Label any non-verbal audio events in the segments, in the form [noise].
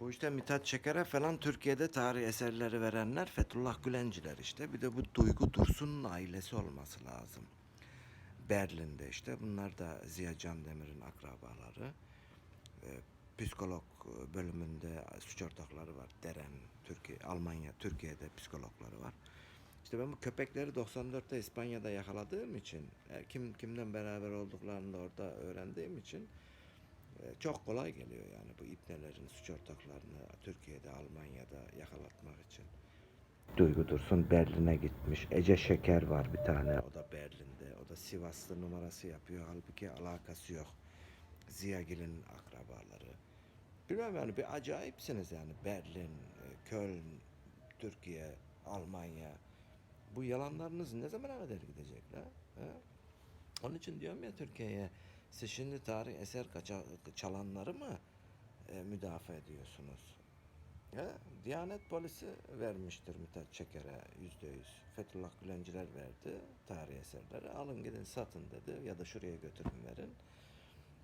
Bu işte Mithat Çeker'e falan Türkiye'de tarih eserleri verenler Fethullah Gülenciler işte. Bir de bu Duygu Dursun'un ailesi olması lazım. Berlin'de işte. Bunlar da Ziya Can Demir'in akrabaları. Ee, psikolog bölümünde suç ortakları var. Deren, Türkiye, Almanya, Türkiye'de psikologları var. İşte ben bu köpekleri 94'te İspanya'da yakaladığım için, e, kim kimden beraber olduklarını da orada öğrendiğim için e, çok kolay geliyor yani bu ipnelerin suç ortaklarını Türkiye'de, Almanya'da yakalatmak için. Duygu Dursun Berlin'e gitmiş. Ece Şeker var bir tane. O da Berlin'de. O da Sivaslı numarası yapıyor. Halbuki alakası yok. Ziyagil'in akrabaları. Bilmem yani bir acayipsiniz yani. Berlin, e, Köln, Türkiye, Almanya. Bu yalanlarınız ne zamana kadar gidecek la? Ha? Onun için diyorum ya Türkiye'ye siz şimdi tarih eser kaça, çalanları mı e, müdafaa ediyorsunuz? Ya, Diyanet polisi vermiştir Mithat Çeker'e yüzde yüz. Fethullah Gülenciler verdi tarih eserleri. Alın gidin satın dedi ya da şuraya götürün verin.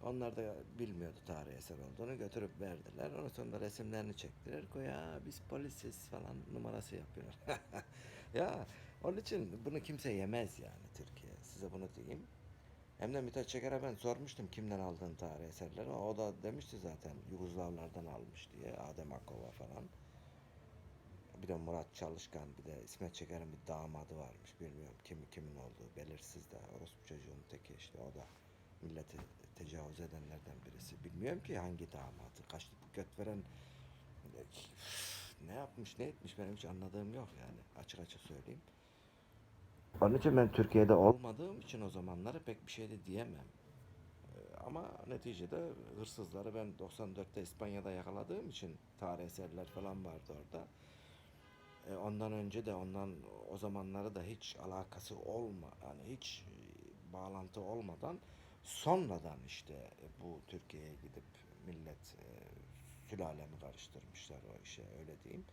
Onlar da bilmiyordu tarih eser olduğunu götürüp verdiler. Ondan sonra da resimlerini çektiler. Ya biz polisiz falan numarası yapıyorlar. [laughs] ya onun için bunu kimse yemez yani Türkiye. Size bunu diyeyim. Hem de Mithat Çeker'e ben sormuştum kimden aldığın tarih eserleri. O da demişti zaten Yugoslavlardan almış diye. Adem Akova falan. Bir de Murat Çalışkan bir de İsmet Çeker'in bir damadı varmış. Bilmiyorum kim kimin olduğu belirsiz de. Orospu çocuğun teki işte o da milleti tecavüz edenlerden birisi. Bilmiyorum ki hangi damadı. Kaç göt veren ne yapmış ne etmiş benim hiç anladığım yok yani. Açık açık söyleyeyim. Onun için ben Türkiye'de olmadığım için o zamanları pek bir şey de diyemem. Ee, Ama neticede hırsızları ben 94'te İspanya'da yakaladığım için tarih eserler falan vardı orada. Ee, Ondan önce de ondan o zamanları da hiç alakası olma yani hiç e, bağlantı olmadan sonradan işte e, bu Türkiye'ye gidip millet e, sülalemi karıştırmışlar o işe öyle diyeyim.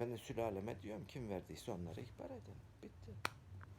Ben de sülaleme diyorum kim verdiyse onları ihbar edin. Bitti.